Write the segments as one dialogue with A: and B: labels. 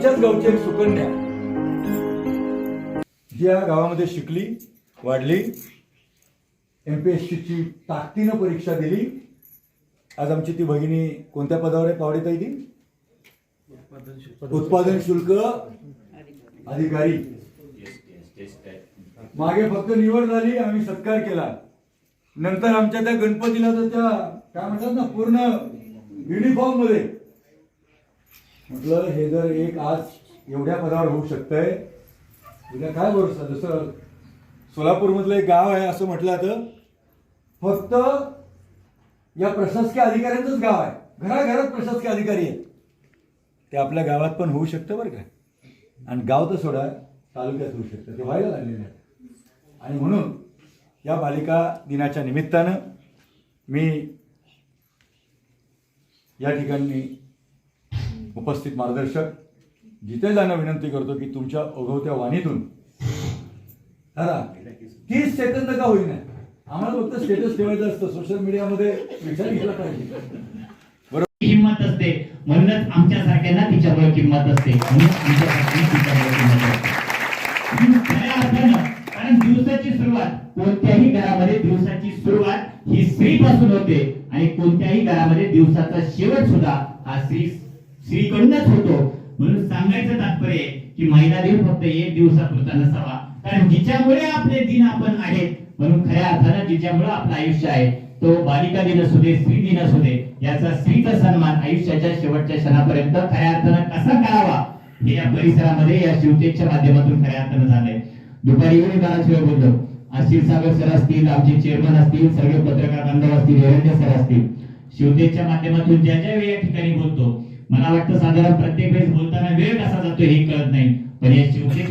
A: आमच्याच गावची एक सुकन्या. जी या गावामध्ये शिकली वाढली एम पी एस सीची ताकदीनं परीक्षा दिली. आज आमची ती भगिनी कोणत्या पदावर आहे? पावडे ताई ती? उत्पादन शुल्क अधिकारी. मागे फक्त निवड झाली आम्ही सत्कार केला. नंतर आमच्या त्या गणपतीला तर त्या काय म्हणतात ना पूर्ण युनिफॉर्ममध्ये म्हटलं हे जर एक आज एवढ्या पदावर होऊ शकतंय उद्या काय भरोसा? जसं सोलापूरमधलं एक गाव आहे असं म्हटलं तर फक्त या प्रशासकीय अधिकाऱ्यांचंच गाव आहे. घराघरात प्रशासकीय अधिकारी आहेत. ते आपल्या गावात पण होऊ शकतं बरं का. आणि गाव तर सोडा तालुक्यात होऊ शकतं. ते व्हायला लागलेलं आहे. आणि म्हणून या बालिका दिनाच्या निमित्तानं मी या ठिकाणी उपस्थित मार्गदर्शक जिथे जाणं विनंती करतो की तुमच्या ओघवत्या वाणीतून दादा तीस सेकंद का होईना? आम्हाला फक्त स्टेटस ठेवायचं असतं. सोशल मीडियामध्ये विचार घेतला पाहिजे.
B: किंमत असते. म्हणूनच आमच्या सारख्यांना तिच्यामुळे किंमत असते. म्हणून तिच्यामुळे किंमत असते. खऱ्या अर्थानं कारण दिवसाची सुरुवात कोणत्याही घरामध्ये दिवसाची सुरुवात ही स्त्री पासून होते. आणि कोणत्याही घरामध्ये दिवसाचा शेवट सुद्धा हा स्त्री श्रीकडूनच होतो. म्हणून सांगायचं तात्पर्य की महिला दिन फक्त एक दिवसापुरता नसावा. कारण जिच्यामुळे आपले दिन आपण आहेत म्हणून खऱ्या अर्थानं जिच्यामुळे आपलं आयुष्य आहे तो बालिका दिन असू दे स्त्री दिन असू दे याचा स्त्रीचा सन्मान आयुष्याच्या शेवटच्या क्षणापर्यंत खऱ्या अर्थानं कसा करावा हे या परिसरामध्ये या शिवतेच्या माध्यमातून खऱ्या अर्थानं झालंय. दुपारी येऊन बराच वेळ बोललो. आज सागर सर असतील आमचे चेअरमन असतील सर्व पत्रकार बांधव असतील निरंजन सर असतील शिवतेच्या माध्यमातून ज्या ज्या वेळी या ठिकाणी बोलतो मला वाटतं साधारण प्रत्येक वेळेस बोलताना वेळ कसा जातो हे कळत नाही. पण या शिवतेज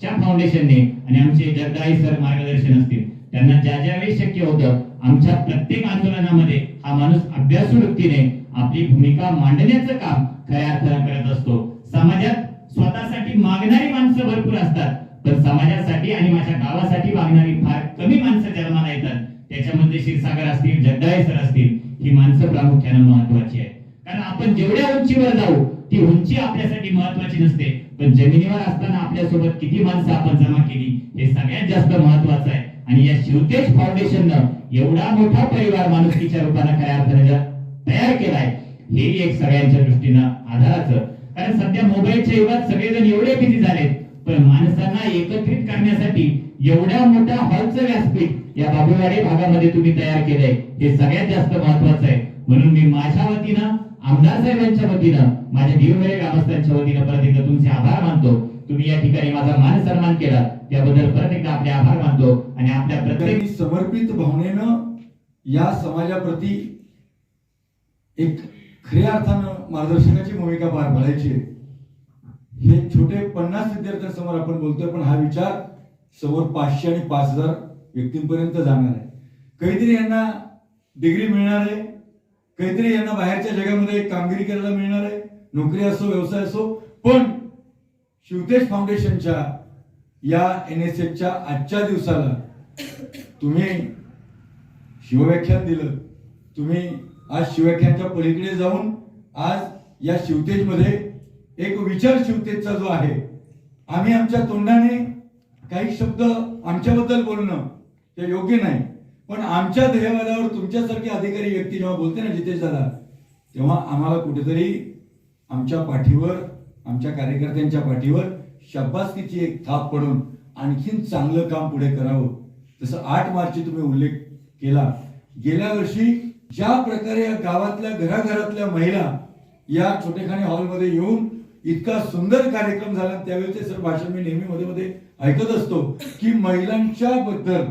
B: च्या फाउंडेशनने आणि आमचे जगदाई सर मार्गदर्शन असतील त्यांना ज्या ज्या वेळी शक्य होतं आमच्या प्रत्येक आंदोलनामध्ये हा माणूस अभ्यासू व्यक्तीने आपली भूमिका मांडण्याचं काम खऱ्या अर्थानं करत असतो. समाजात स्वतःसाठी मागणारी माणसं भरपूर असतात पण समाजासाठी आणि माझ्या गावासाठी मागणारी फार कमी माणसं जन्माला येतात त्याच्यामध्ये क्षीरसागर असतील जगदाळे सर असतील ही माणसं प्रामुख्यानं महत्वाची आहेत. आपण जेवढ्या उंचीवर जाऊ ती उंची आपल्यासाठी महत्वाची नसते. पण जमिनीवर असताना आपल्यासोबत किती माणसं आपण जमा केली हे सगळ्यात जास्त महत्वाचं आहे. आणि या शिवतेज फाउंडेशननं एवढा मोठा परिवार माणुसकीच्या रूपाने खऱ्या अर्थानं तयार केलाय हे एक सगळ्यांच्या दृष्टीनं आधाराचं. कारण सध्या मोबाईलच्या युगात सगळेजण एवढे बिझी झालेत पण माणसांना एकत्रित करण्यासाठी एवढ्या मोठ्या हॉलचं व्यासपीठ या बाबूवाडी भागामध्ये तुम्ही तयार केलंय हे सगळ्यात जास्त महत्वाचं आहे. म्हणून मी माझ्या वतीनं आमदार साहेबांच्या वतीनं माझ्या भीमवेळे ग्रामस्थांच्या वतीनं परत एकदा तुमचे आभार मानतो. तुम्ही या ठिकाणी माझा मान सन्मान केला. त्याबद्दल परत एकदा आपले आभार मानतो आणि आपल्या प्रत्येक
A: समर्पित भावनेनं या समाजाप्रती एक खऱ्या अर्थानं मार्गदर्शनाची भूमिका पार पाडायची. हे छोटे पन्नास विद्यार्थ्यांसमोर आपण बोलतोय पण हा विचार समोर पाचशे आणि पाच हजार व्यक्तींपर्यंत जाणार आहे. काहीतरी यांना डिग्री मिळणार आहे. काहीतरी यांना बाहेरच्या जगामध्ये एक कामगिरी करायला मिळणार आहे. नोकरी असो व्यवसाय असो. पण शिवतेज फाउंडेशनच्या या एन एस एफच्या आजच्या दिवसाला तुम्ही शिवव्याख्यान दिलं. तुम्ही आज शिवव्याख्यानच्या पलीकडे जाऊन आज या शिवतेजमध्ये एक विचार शिवतेजचा जो आहे आम्ही आमच्या तोंडाने काही शब्द आमच्याबद्दल बोलणं ते योग्य नाही. पण आमच्या ध्येयवादावर तुमच्यासारखे अधिकारी व्यक्ती जेव्हा बोलते ना जितेश दादा तेव्हा आम्हाला कुठेतरी आमच्या पाठीवर आमच्या कार्यकर्त्यांच्या पाठीवर शाबासकीची एक थाप पडून आणखीन चांगलं काम पुढे करावं. जसं आठ मार्चची तुम्ही उल्लेख केला. गेल्या वर्षी ज्या प्रकारे या गावातल्या घराघरातल्या महिला या छोटेखानी हॉलमध्ये येऊन इतका सुंदर कार्यक्रम झाला त्यावेळेचे सर भाषण मी नेहमी मध्ये मध्ये ऐकत असतो की महिलांच्या बद्दल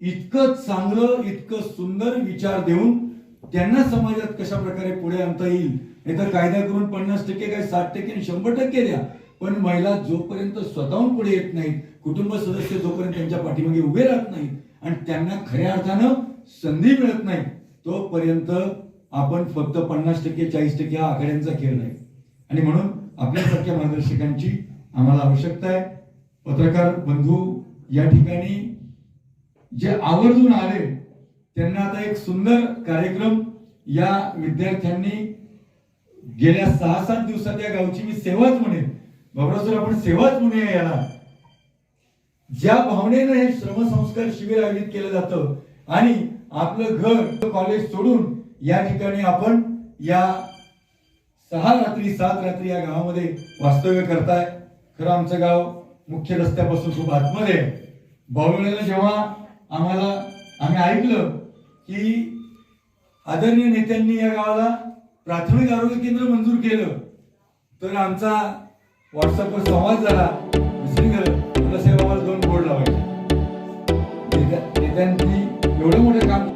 A: इतकं चांगलं इतकं सुंदर विचार देऊन त्यांना समाजात कशा प्रकारे पुढे आणता येईल? नाही तर कायदा करून पन्नास टक्के काय साठ टक्के आणि शंभर टक्के द्या. पण महिला जोपर्यंत स्वतःहून पुढे येत नाहीत कुटुंब सदस्य जोपर्यंत त्यांच्या पाठीमागे उभे राहत नाहीत आणि त्यांना खऱ्या अर्थानं संधी मिळत नाही तोपर्यंत आपण फक्त पन्नास टक्के चाळीस टक्के हा आकड्यांचा खेळ नाही. आणि म्हणून आपल्यासारख्या मार्गदर्शकांची आम्हाला आवश्यकता आहे. पत्रकार बंधू या ठिकाणी जे आवर्जून आले त्यांना आता एक सुंदर कार्यक्रम या विद्यार्थ्यांनी गेल्या सहा सात दिवसात या गावची मी सेवाच म्हणेन. बाबराव सर आपण सेवाच म्हणूया याला. ज्या भावनेनं हे श्रमसंस्कार शिबिर आयोजित केलं जातं आणि आपलं घर कॉलेज सोडून या ठिकाणी आपण या सहा रात्री सात रात्री या गावामध्ये वास्तव्य करताय. खरं आमचं गाव मुख्य रस्त्यापासून खूप आतमध्ये आहे. जेव्हा आम्हाला आम्ही ऐकलं की आदरणीय नेत्यांनी या गावाला प्राथमिक आरोग्य केंद्र मंजूर केलं. तर आमचा व्हॉट्सअपवर संवाद झाला. दुसरी गरज तुला साहेब आम्हाला दोन बोर्ड लावायचे. नेत्यांनी एवढं मोठं काम